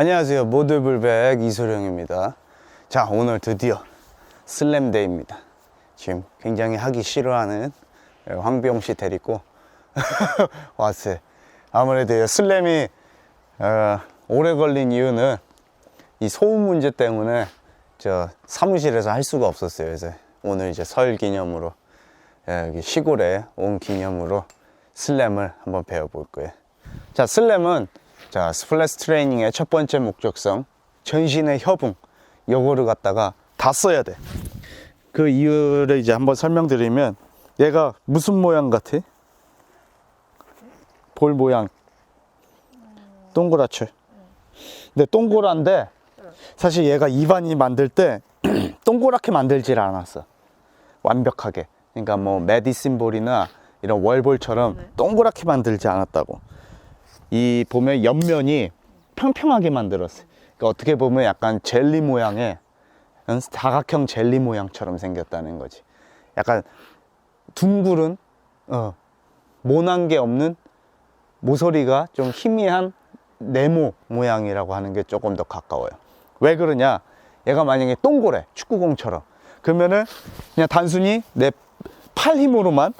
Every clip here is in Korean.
안녕하세요. 모드불백 이소룡입니다. 자, 오늘 드디어 슬램데이입니다. 지금 굉장히 하기 싫어하는 황비용 씨 데리고 왔어요. 아무래도 이 슬램이 어, 오래 걸린 이유는 이 소음 문제 때문에 저 사무실에서 할 수가 없었어요. 그래서 오늘 이제 설 기념으로 예, 여기 시골에 온 기념으로 슬램을 한번 배워볼 거예요. 자, 슬램은 자, 스플래시 트레이닝의 첫 번째 목적성, 전신의 협응, 요거를 갖다가 다 써야 돼. 그 이유를 이제 한번 설명드리면, 얘가 무슨 모양 같아? 볼 모양. 동그랗죠? 근데 동그란데, 사실 얘가 입안이 만들 때, 동그랗게 만들질 않았어. 완벽하게. 그러니까 뭐, 메디슨 볼이나 이런 월볼처럼 동그랗게 만들지 않았다고. 이 보면 옆면이 평평하게 만들었어요. 그러니까 어떻게 보면 약간 젤리 모양의 음, 다각형 젤리 모양처럼 생겼다는 거지. 약간 둥그른 어, 모난 게 없는 모서리가 좀 희미한 네모 모양이라고 하는 게 조금 더 가까워요. 왜 그러냐? 얘가 만약에 동그래 축구공처럼 그러면은 그냥 단순히 내 팔 힘으로만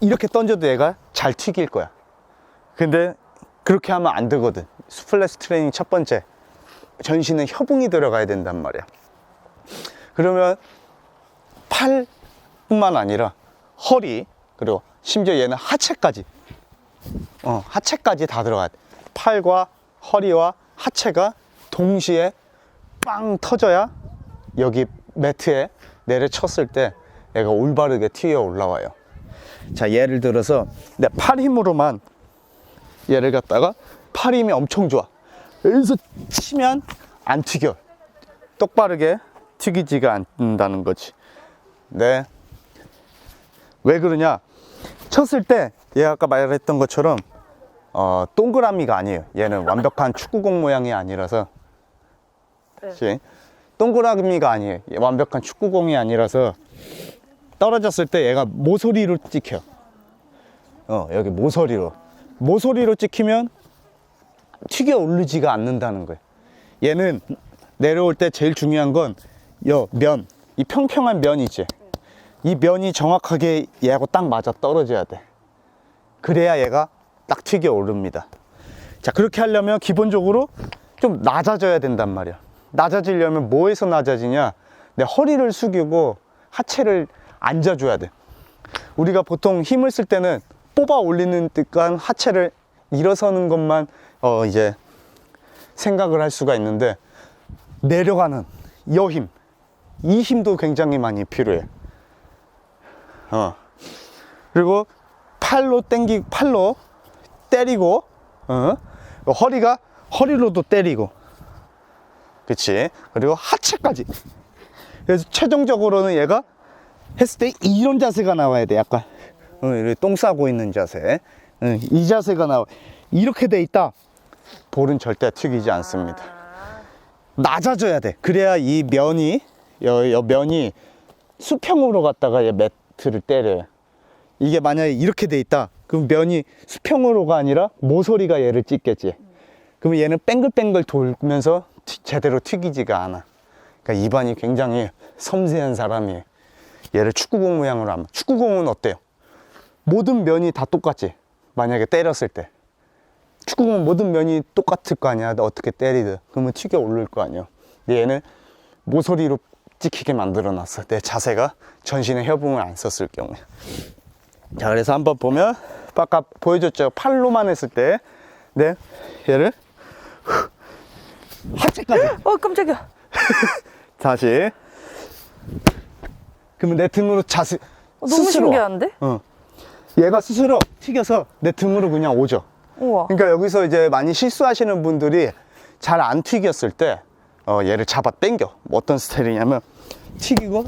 이렇게 던져도 얘가 잘 튀길 거야. 근데 그렇게 하면 안 되거든. 스플래시 트레이닝 첫 번째. 전신에 협응이 들어가야 된단 말이야. 그러면 팔뿐만 아니라 허리, 그리고 심지어 얘는 하체까지. 어, 하체까지 다 들어가야 돼. 팔과 허리와 하체가 동시에 빵 터져야 여기 매트에 내려쳤을 때 얘가 올바르게 튀어 올라와요. 자, 예를 들어서 내 팔 힘으로만 얘를 갖다가 팔 힘이 엄청 좋아. 여기서 치면 안 튀겨. 똑바르게 튀기지가 않는다는 거지. 네. 왜 그러냐? 쳤을 때, 얘 아까 말했던 것처럼, 어, 동그라미가 아니에요. 얘는 완벽한 축구공 모양이 아니라서. 그치? 동그라미가 아니에요. 얘 완벽한 축구공이 아니라서 떨어졌을 때 얘가 모서리로 찍혀. 어, 여기 모서리로. 모서리로 찍히면 튀겨 오르지가 않는다는 거예요. 얘는 내려올 때 제일 중요한 건, 여, 면. 이 평평한 면이지. 이 면이 정확하게 얘하고 딱 맞아 떨어져야 돼. 그래야 얘가 딱 튀겨 오릅니다. 자, 그렇게 하려면 기본적으로 좀 낮아져야 된단 말이야. 낮아지려면 뭐에서 낮아지냐? 내 허리를 숙이고 하체를 앉아줘야 돼. 우리가 보통 힘을 쓸 때는 뽑아 올리는 듯한 하체를 일어서는 것만 어 이제 생각을 할 수가 있는데 내려가는 여 힘, 이 힘도 굉장히 많이 필요해. 어. 그리고 팔로 당기 팔로 때리고 어. 허리가 허리로도 때리고 그치 그리고 하체까지 그래서 최종적으로는 얘가 했을 때 이런 자세가 나와야 돼 약간 똥 싸고 있는 자세. 어, 이 자세가 나와. 이렇게 돼 있다. 볼은 절대 튀기지 않습니다. 낮아져야 돼. 그래야 이 면이 여, 여 면이 수평으로 갔다가 얘 매트를 때려요. 이게 만약에 이렇게 돼 있다. 그럼 면이 수평으로가 아니라 모서리가 얘를 찍겠지. 그러면 얘는 뱅글뱅글 돌면서 튀- 제대로 튀기지가 않아. 그러니까 입안이 굉장히 섬세한 사람이에요. 얘를 축구공 모양으로 하면 축구공은 어때요? 모든 면이 다 똑같지. 만약에 때렸을 때. 축구공은 모든 면이 똑같을 거 아니야. 어떻게 때리든. 그러면 튀겨 오를 거 아니야. 근데 얘는 모서리로 찍히게 만들어 놨어. 내 자세가 전신의 협응을 안 썼을 경우에. 자 그래서 한번 보면 아까 보여줬죠. 팔로만 했을 때. 네, 얘를 후, 하체까지. 어 깜짝이야. 다시. 그러면 내 등으로 자세 어, 너무 스스로. 와. 신기한데? 어. 얘가 스스로 튀겨서 내 등으로 그냥 오죠. 우와. 그러니까 여기서 이제 많이 실수하시는 분들이 잘 안 튀겼을 때 어, 얘를 잡아 당겨. 뭐 어떤 스타일이냐면 튀기고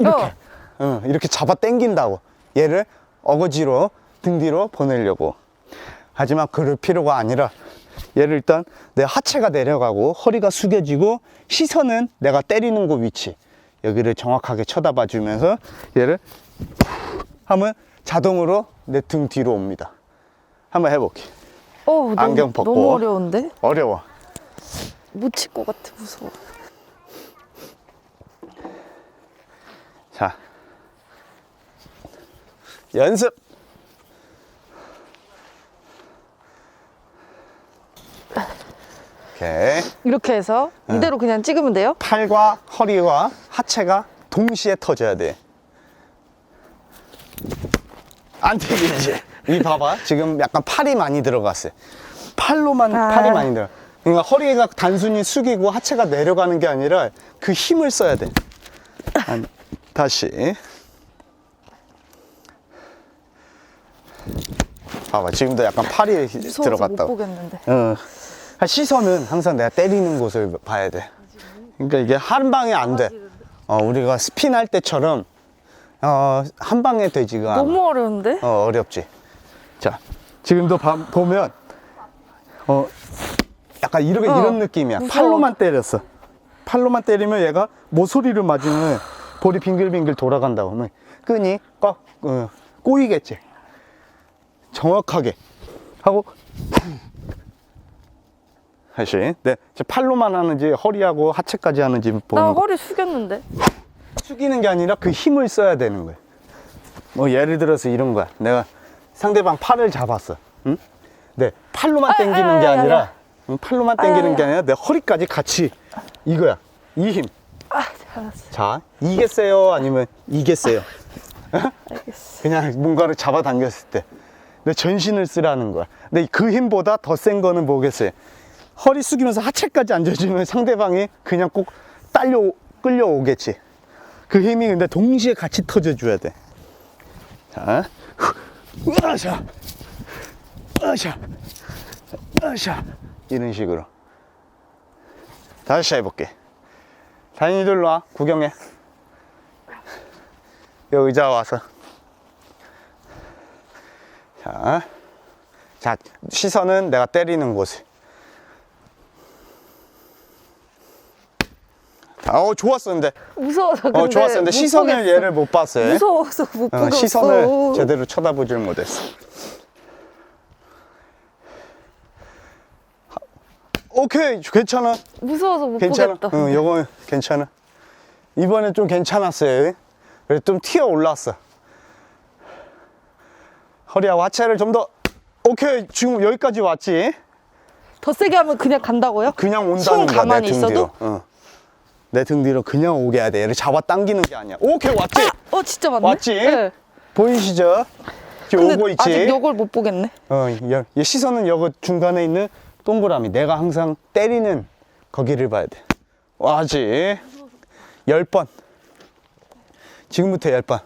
이렇게 어, 이렇게 잡아 당긴다고. 얘를 어거지로 등 뒤로 보내려고. 하지만 그럴 필요가 아니라 얘를 일단 내 하체가 내려가고 허리가 숙여지고 시선은 내가 때리는 곳 위치. 여기를 정확하게 쳐다봐 주면서 얘를 하면 자동으로 내 등 뒤로 옵니다 한번 해볼게 어, 너무, 안경 벗고. 너무 어려운데? 어려워 못 칠 것 같아 무서워. 자, 연습. 오케이. 이렇게 해서 네. 이대로 그냥 찍으면 돼요? 팔과 허리와 하체가 동시에 터져야 돼. 안 튀기지. 이 봐봐. 지금 약간 팔이 많이 들어갔어요. 팔로만 아. 팔이 많이 들어. 그러니까 허리가 단순히 숙이고 하체가 내려가는 게 아니라 그 힘을 써야 돼. 안- 다시. 봐봐. 지금도 약간 팔이 무서워서 못 들어갔다고. 보겠는데. 어. 시선은 항상 내가 때리는 곳을 봐야 돼. 그러니까 이게 한 방에 안 돼. 어, 우리가 스핀 할 때처럼 어, 한 방에 되지가 않아. 너무 어려운데? 어, 어렵지. 자, 지금도 봐- 보면 어, 약간 이런 어, 이런 느낌이야. 무서워. 팔로만 때렸어. 팔로만 때리면 얘가 모서리를 맞으면 볼이 빙글빙글 돌아간다고 하면 끈이 꽉 어, 꼬이겠지. 정확하게 하고 다시 네, 저 팔로만 하는지 허리하고 하체까지 하는지 나 보는 거. 허리 숙였는데. 숙이는 게 아니라 그 힘을 써야 되는 거예요. 뭐 예를 들어서 이런 거야. 내가 상대방 팔을 잡았어. 응? 네, 팔로만 아, 당기는 아, 게 아, 아니라 아, 응, 팔로만 아, 당기는 아, 게 아. 아니라 내 허리까지 같이 이거야. 이 힘. 아 잘했어. 자, 이겠어요? 아니면 이겠어요? 알겠어. 그냥 뭔가를 잡아당겼을 때. 내 전신을 쓰라는 거야. 근데 그 힘보다 더 센 거는 뭐겠어요? 허리 숙이면서 하체까지 앉아주면 상대방이 그냥 꼭 딸려, 끌려오겠지. 그 힘이 근데 동시에 같이 터져줘야 돼. 자, 으쌰, 으쌰, 으쌰. 이런 식으로. 다시 해볼게. 다인이들 와, 구경해. 여기 의자 와서. 자, 자, 시선은 내가 때리는 곳에. 아, 어, 좋았었는데. 무서워서 근데 어, 좋았었는데 못 시선을 보겠어. 얘를 못 봤어요. 무서워서 못 어, 보겠어. 시선을 제대로 쳐다보질 못했어. 하- 오케이, 괜찮아. 무서워서 못 괜찮아. 보겠다. 응, 요거 괜찮아. 이번에 좀 괜찮았어요. 그래서 좀 튀어 올랐어. 허리하고 하체를 좀 더, 오케이. 지금 여기까지 왔지. 더 세게 하면 그냥 간다고요? 그냥 손 온다는 거야, 가만히 내 있어도? 어. 내 등 뒤로 그냥 오게 해야 돼. 얘를 잡아 당기는 게 아니야. 오케이, 왔지? 어 진짜 맞네. 왔지? 네. 보이시죠? 지금 근데 오고 있지? 아직 요걸 못 보겠네. 어, 여- 얘 시선은 여기 중간에 있는 동그라미. 내가 항상 때리는 거기를 봐야 돼. 와지. 열 번. 지금부터 열 번.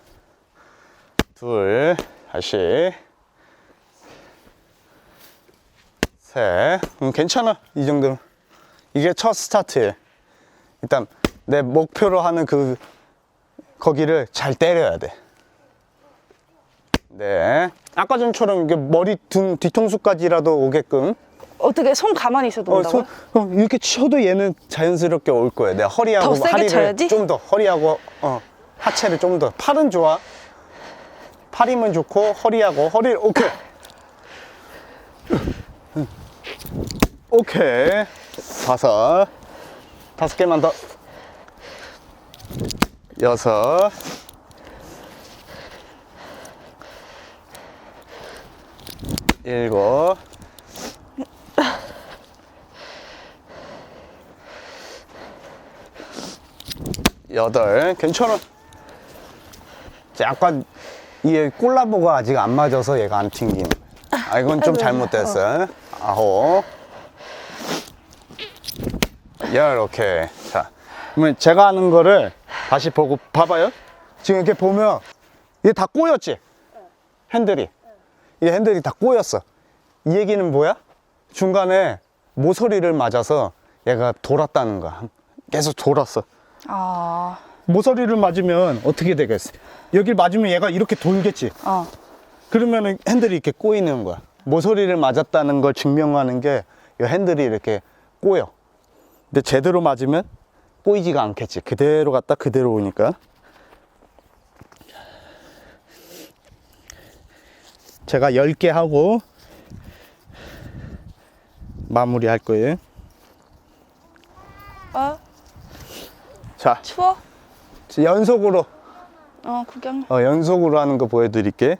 둘, 다시. 셋. 음, 괜찮아. 이 정도는. 이게 첫 스타트예요. 일단 내 목표로 하는 그 거기를 잘 때려야 돼. 네. 아까 전처럼 이게 머리 등 뒤통수까지라도 오게끔. 어떻게 손 가만히 있어도 어, 온다고요? 손, 어, 이렇게 쳐도 얘는 자연스럽게 올 거예요. 내가 허리하고 더 세게 하리를 쳐야지? 좀 더 허리하고 어, 하체를 좀 더. 팔은 좋아. 팔이면 좋고 허리하고 허리 오케이. 오케이. 다섯. 다섯 개만 더. 여섯. 일곱. 여덟. 괜찮아. 약간 이게 콜라보가 아직 안 맞아서 얘가 안 튕기네. 아, 이건 좀 아이고, 잘못됐어. 아홉. 열, 오케이. 자, 그러면 제가 하는 거를 다시 보고, 봐봐요. 지금 이렇게 보면, 이게 다 꼬였지? 핸들이. 이 핸들이 다 꼬였어. 이 얘기는 뭐야? 중간에 모서리를 맞아서 얘가 돌았다는 거야. 계속 돌았어. 아, 모서리를 맞으면 어떻게 되겠어? 여길 맞으면 얘가 이렇게 돌겠지? 어. 그러면은 핸들이 이렇게 꼬이는 거야. 모서리를 맞았다는 걸 증명하는 게 이 핸들이 이렇게 꼬여. 근데 제대로 맞으면 꼬이지가 않겠지. 그대로 갔다 그대로 오니까. 제가 10개 하고 마무리 할 거예요. 어? 자, 추워? 연속으로, 어, 구경. 어, 연속으로 하는 거 보여드릴게.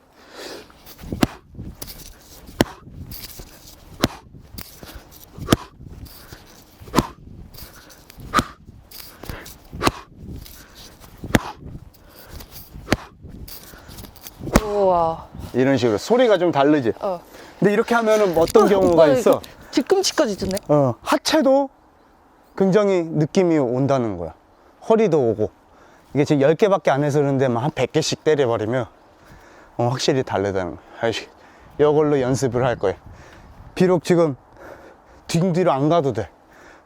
우와. 이런 식으로. 소리가 좀 다르지? 어. 근데 이렇게 하면은 어떤 경우가 오빠, 있어? 뒤꿈치까지 드네. 어, 하체도 굉장히 느낌이 온다는 거야. 허리도 오고. 이게 지금 10개밖에 안 해서 그런데 막 한 100개씩 때려버리면 어, 확실히 다르다는 거야. 아이씨, 이걸로 연습을 할 거야. 비록 지금 등 뒤로 안 가도 돼.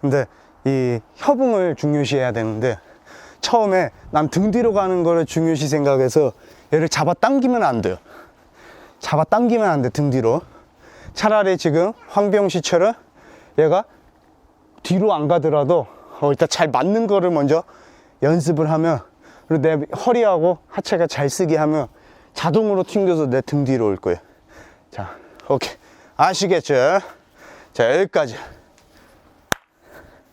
근데 이 협응을 중요시해야 되는데 처음에 난 등 뒤로 가는 거를 중요시 생각해서 얘를 잡아 당기면 안 돼요. 잡아 당기면 안 돼, 등 뒤로. 차라리 지금 황병 씨처럼 얘가 뒤로 안 가더라도 어, 일단 잘 맞는 거를 먼저 연습을 하면 그리고 내 허리하고 하체가 잘 쓰게 하면 자동으로 튕겨서 내 등 뒤로 올 거예요. 자, 오케이. 아시겠죠? 자, 여기까지.